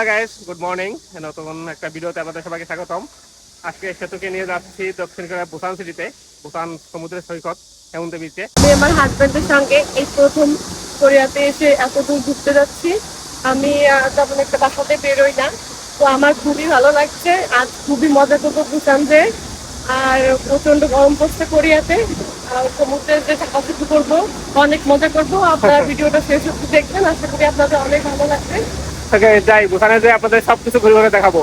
Hello guys good morning. নতুন একটা ভিডিওতে আপনাদের সবাইকে স্বাগতম। আজকে সেতুকে নিয়ে যাচ্ছি দক্ষিণ কোরিয়ার বুসান সিটিতে। বুসান সমুদ্রের সৈকত হেমন্ত বিচে। আমি আমার হাজবেন্ডের সঙ্গে এই প্রথম কোরিয়াতে এসে এত দূর ঘুরতে যাচ্ছি। আমি তেমন একটা বাসাতে বেরোই না। তো আমার খুবই ভালো লাগছে। আর খুবই মজা করব ভুটান যে আর প্রচণ্ড গরম পড়ছে কোরিয়াতে। আর সমুদ্রে যে চাকাচুকি করব অনেক মজা করব। আপনারা ভিডিওটা শেষ অব্দি দেখবেন। আশা করি আপনাদের অনেক ভালো লাগবে। থেকে যাই বুসানে যাই আপনাদের সবকিছু ঘুরে ঘুরে দেখাবো।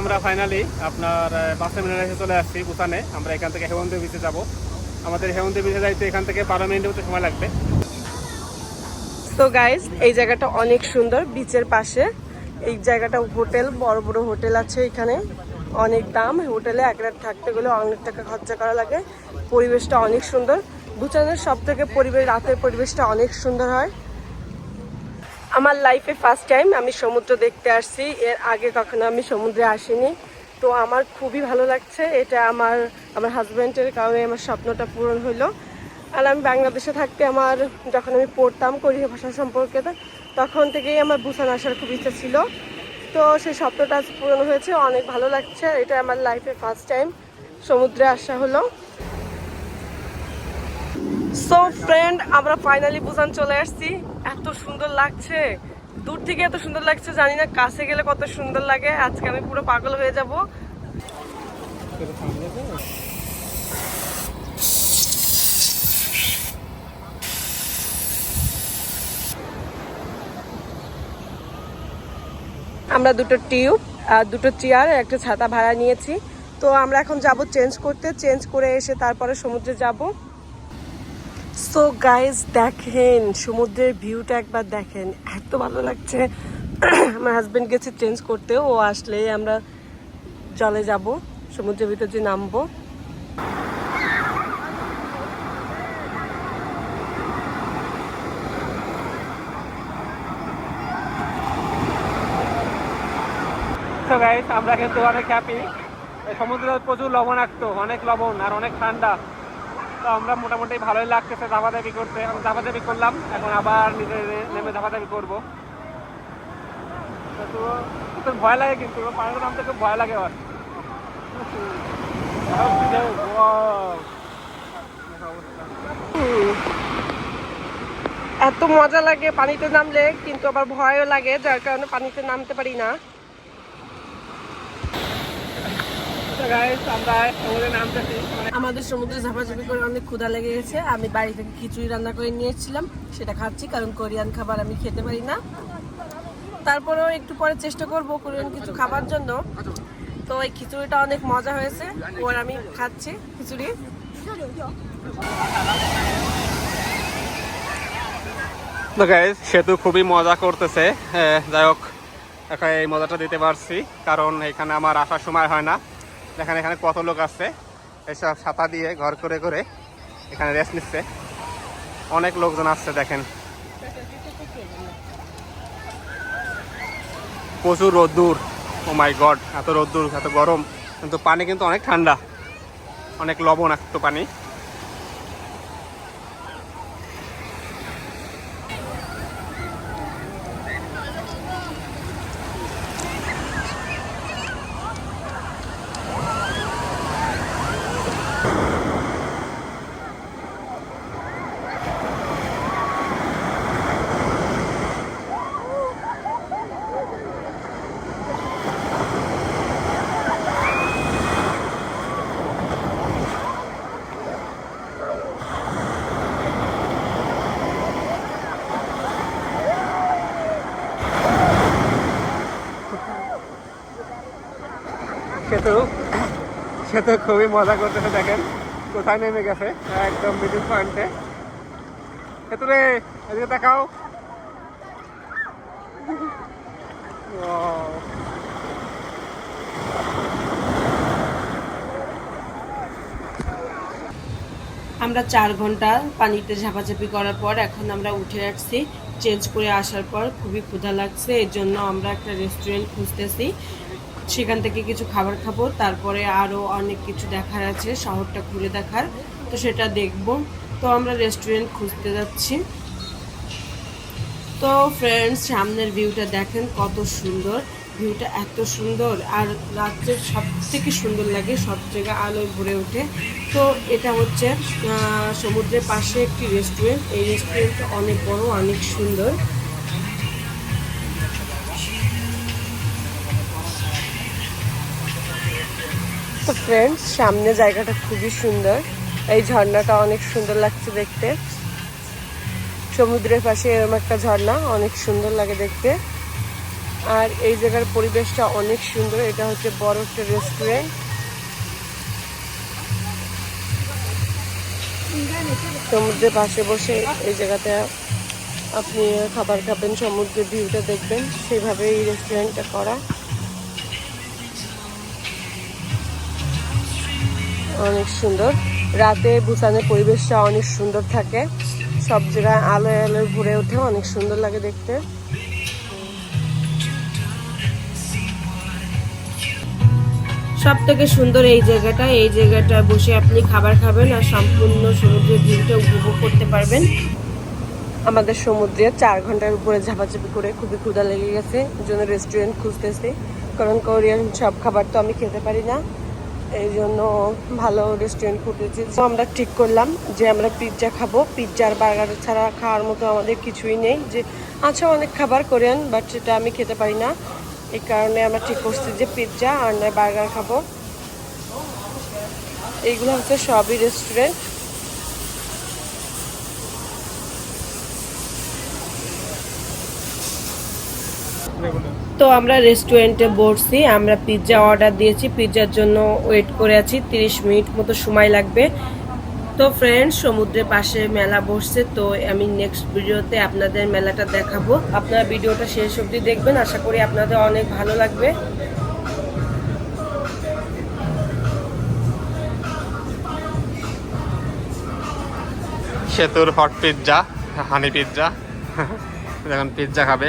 আমরা ফাইনালি আপনার বাস টার্মিনালে এসে চলে আসছি বুসানে আমরা এখান থেকে হেমন্ত বিচে যাব। আমাদের হেমন্ত বিচে যাইতে এখান থেকে বারো মিনিটের মতো সময় লাগবে। তো গাইজ এই জায়গাটা অনেক সুন্দর বিচের পাশে। এই জায়গাটা হোটেল, বড় বড় হোটেল আছে এখানে। অনেক দাম। হোটেলে এক রাত থাকতে গেলে অনেক টাকা খরচা করা লাগে। পরিবেশটা অনেক সুন্দর। ভুটানের সব থেকে পরিবেশ, রাতের পরিবেশটা অনেক সুন্দর হয়। আমার লাইফে ফার্স্ট টাইম আমি সমুদ্র দেখতে আসছি। এর আগে কখনো আমি সমুদ্রে আসিনি। তো আমার খুবই ভালো লাগছে। এটা আমার আমার হাজব্যান্ডের কারণে আমার স্বপ্নটা পূরণ হলো আর আমি বাংলাদেশে থাকতে আমার, যখন আমি পড়তাম কোরিয়া ভাষা সম্পর্কে তখন থেকেই আমার বুসান আসার খুব ইচ্ছা ছিল। তো সেই স্বপ্নটা পূরণ হয়েছে, অনেক ভালো লাগছে। এটা আমার লাইফে ফার্স্ট টাইম সমুদ্রে আসা হলো। সো ফ্রেন্ড আমরা ফাইনালি বুসান চলে আসছি। এত সুন্দর লাগছে। দূর থেকে এত সুন্দর লাগছে, জানি না কাছে গেলে কত সুন্দর লাগে। আজকে আমি পুরো পাগল হয়ে যাব। আমরা দুটো টিউব আর দুটো চেয়ার, একটা ছাতা ভাড়া নিয়েছি। তো আমরা এখন যাব চেঞ্জ করতে। চেঞ্জ করে এসে তারপরে সমুদ্রে যাব। সো গাইজ দেখেন, সমুদ্রের ভিউটা একবার দেখেন। এত ভালো লাগছে। আমার হাজব্যান্ড গেছে চেঞ্জ করতে। ও আসলে আমরা জলে যাব, সমুদ্রের ভিতর যে নামবো। তো গাইস আমরা কিন্তু অনেক হ্যাপি সমুদ্রে প্রচুর লবণাক্ত, অনেক লবণ আর অনেক ঠান্ডা। তো আমরা মোটামুটি ভালোই লাগতেছে ধাবাধাবি করতে। আমি ধাবাধাবি করলাম, এখন আবার নিজে নেমে ধাবাধাবি করব। তো তো- তো ভয় লাগে কিন্তু পানিতে নামতে খুব ভয় লাগে আমার। এত মজা লাগে পানিতে নামলে, কিন্তু আবার ভয়ও লাগে, যার কারণে পানিতে নামতে পারি না গাইস আমরা সমুদ্রে নামতেছি মানে আমাদের সমুদ্রে ঝাপাঝাপি করে অনেক ক্ষুধা লেগে গেছে। আমি বাড়ি থেকে খিচুড়ি রান্না করে নিয়েছিলাম সেটা খাচ্ছি কারণ কোরিয়ান খাবার আমি খেতে পারি না। তারপরেও একটু পরে চেষ্টা করব কোরিয়ান কিছু খাবার জন্য। তো এই খিচুড়িটা অনেক মজা হয়েছে ওর আমি খাচ্ছি খিচুড়ি। তো গাইজ সেতু খুবই মজা করতেছে। হ্যাঁ, যাই হোক এখন এই মজাটা দিতে পারছি কারণ এখানে আমার আসার সময় হয় না। দেখেন, এখানে কত লোক আছে। এসব ছাতা দিয়ে ঘর করে করে এখানে রেস্ট নিচ্ছে। অনেক লোকজন আসছে দেখেন। প্রচুর রোদ্দুর। ও মাই গড এত রোদ্দুর, এত গরম। কিন্তু পানি কিন্তু অনেক ঠান্ডা। অনেক লবণ লবণাক্ত পানি। সেতু সেতু খুবই মজা করতেছে, দেখেন। কোথায় নেমে গেছে? একদম মিডিল পয়েন্টে সেতু রে এদিকে দেখাও আমরা চার ঘণ্টা পানিতে ঝাপাঝাপি করার পর এখন আমরা উঠে আসছি। চেঞ্জ করে আসার পর খুবই ক্ষুধা লাগছে, এর জন্য আমরা একটা রেস্টুরেন্ট খুঁজতেছি। সেখান থেকে কিছু খাবার খাব, তারপরে আরও অনেক কিছু দেখার আছে, শহরটা ঘুরে দেখার, তো সেটা দেখব। তো আমরা রেস্টুরেন্ট খুঁজতে যাচ্ছি। তো ফ্রেন্ডস সামনের ভিউটা দেখেন কত সুন্দর ভিউটা এত সুন্দর, আর রাত্রে সব থেকে সুন্দর লাগে, সব জায়গায় আলোয় ভরে ওঠে। তো এটা হচ্ছে সমুদ্রের পাশে একটি রেস্টুরেন্ট এই রেস্টুরেন্টটা অনেক বড়, অনেক সুন্দর। তো ফ্রেন্ডস সামনে জায়গাটা খুবই সুন্দর। এই ঝর্ণাটা অনেক সুন্দর লাগছে দেখতে। সমুদ্রের পাশে এরকম একটা ঝর্ণা, অনেক সুন্দর লাগে দেখতে। আর এই জায়গার পরিবেশটা অনেক সুন্দর, এটা হচ্ছে বড় একটা রেস্টুরেন্ট সমুদ্রের পাশে বসে এই জায়গাতে আপনি খাবার খাবেন, সমুদ্রের ভিউটা দেখবেন। সেভাবে এই রেস্টুরেন্টটা করা। অনেক সুন্দর। রাতে বুসানের পরিবেশটা অনেক সুন্দর থাকে। সব জায়গায় আলোয় আলোয় ঘুরে ওঠে, অনেক সুন্দর লাগে দেখতে। সব থেকে সুন্দর এই জায়গাটা এই জায়গাটা বসে আপনি খাবার খাবেন আর সম্পূর্ণ সমুদ্রের ভিউটা উপভোগ করতে পারবেন। আমাদের সমুদ্রে চার ঘণ্টার উপরে ঝাপাঝাপি করে খুবই ক্ষুধা লেগে গেছে, জন্য রেস্টুরেন্ট খুঁজতেছি। কারণ কোরিয়ান সব খাবার তো আমি খেতে পারি না। এই জন্য ভালো রেস্টুরেন্ট খুঁজেছি। তো আমরা ঠিক করলাম যে আমরা পিৎজা খাব। পিৎজা আর বার্গার ছাড়া খাওয়ার মতো আমাদের কিছুই নেই যে আচ্ছা অনেক খাবার করেন বাট সেটা আমি খেতে পারি না। এই কারণে আমরা ঠিক করছি যে পিৎজা আর নয় বার্গার খাব। এইগুলো হচ্ছে সবই রেস্টুরেন্ট তো আমরা রেস্টুরেন্টে বসছি, আমরা পিৎজা অর্ডার দিয়েছি পিৎজার জন্য ওয়েট করে আছি, তিরিশ মিনিট মতো সময় লাগবে। তো ফ্রেন্ড সমুদ্রের পাশে মেলা বসছে, তো আমি নেক্সট ভিডিওতে আপনাদের মেলাটা দেখাবো। আপনারা ভিডিওটা শেষ অবধি দেখবেন, আশা করি আপনাদের অনেক ভালো লাগবে। সেতুর হট পিৎজা হানি পিৎজা এখন পিৎজা খাবে।